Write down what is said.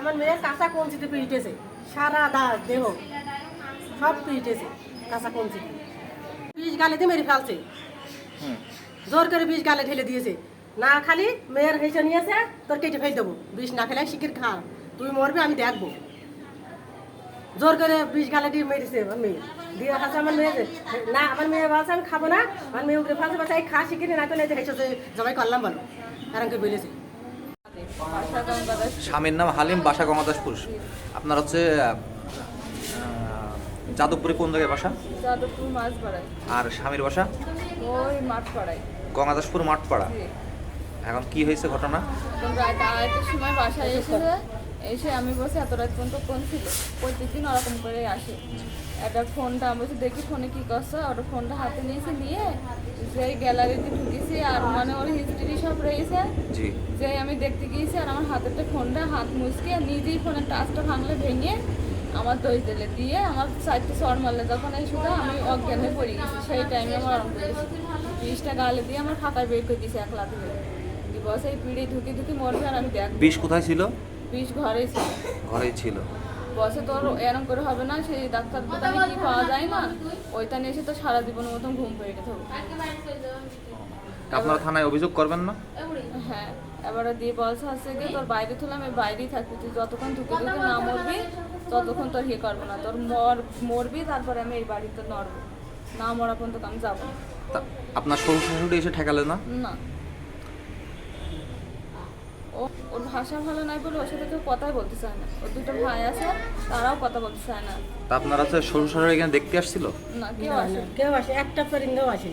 আমার মেয়ের কাঁচা কঞ্চিতে পিটেছে সারা দা দেহ। সব পিটেছে কাঁচা কঞ্চিতে। বিষ গালে দিয়ে মেরে ফেলছে। জোর করে বিষ গালে ঢেলে দিয়েছে। না খালি মেয়ের হেসে নিয়েছে তোর কেটে ফেল দেবো। বিষ না খেলে শিখির খা তুই মরবি আমি দেখব। জোর করে বিষ গালে দিয়ে মেরেছে আমার মেয়ে। দিয়ে কাছে আমার মেয়ে না আমার মেয়ে বলছে আমি খাব না। আমার মেয়ে উঠে ফেলছে বলছে খা শিখিনি না তো হেসে জবাই করলাম বলো। কারণ কি বলেছে। স্বামীর নাম হালিম বাসা গঙ্গাদাসপুর। আপনার হচ্ছে যাদবপুরে কোন জায়গায় বাসা? যাদবপুর আর স্বামীর বাসা? ওই গঙ্গাদাসপুর মাঠপাড়া। এখন কি হয়েছে ঘটনা? রাত আড়াইটার সময় বাসায় এসেছে। এসে আমি বসে এত রাত পর্যন্ত ফোন ছিল। প্রত্যেকদিন ওরকম করে আসে। একটা ফোনটা আমি বলছি দেখি ফোনে কি করছ। ওটা ফোনটা হাতে নিয়েছে নিয়ে যেই গ্যালারিতে ঢুকেছি আর মানে ওর হিস্ট্রি সব রয়েছে। যে আমি দেখতে গিয়েছি আর আমার হাতের ফোনটা হাত মুচকে নিজেই ফোনের টাচটা ভাঙলে ভেঙে আমার দই তেলে দিয়ে আমার চারটে চড় মারলে যখন এই শুধু আমি অজ্ঞানে পড়ে গেছি। সেই টাইমে আমার আরম্ভ করেছি বিষটা গালে দিয়ে আমার ফাঁকায় বের করে দিয়েছি এক লাখ বস এই পিড়ে ঢুকি ঢুকি মরবে আর আমি দেখ বিষ কোথায় ছিল? বিষ ঘরেই ছিল। ঘরেই ছিল। বসে তোর এরম করে হবে না সেই ডাক্তার দোকানে কি পাওয়া যায় না। ওইটা নিয়ে এসে তো সারা জীবনের মতন ঘুম পেয়ে গেছে। আপনারা থানায় অভিযোগ করবেন না? হ্যাঁ এবারে দিয়ে বলছে হচ্ছে কি তোর বাইরে তুলে আমি বাইরেই থাকবি। তুই যতক্ষণ ঢুকে ঢুকে না মরবি ততক্ষণ তোর ইয়ে করব না। তোর মর মরবি তারপরে আমি এই বাড়িতে নড়বো। না মরা পর্যন্ত আমি যাব তা আপনার শ্বশুর শাশুড়ি এসে ঠেকালে না? না। ও ওর ভাষা ভালো নাই বলে ওর সাথে কেউ কথাই বলতে চায় না। ওর দুটো ভাই আছে তারাও কথা বলতে চায় না। তা আপনারা তো শ্বশুর শাশুড়ি এখানে দেখতে আসছিল? না কেউ আসে কেউ আসে একটা পরিন্দেও আসে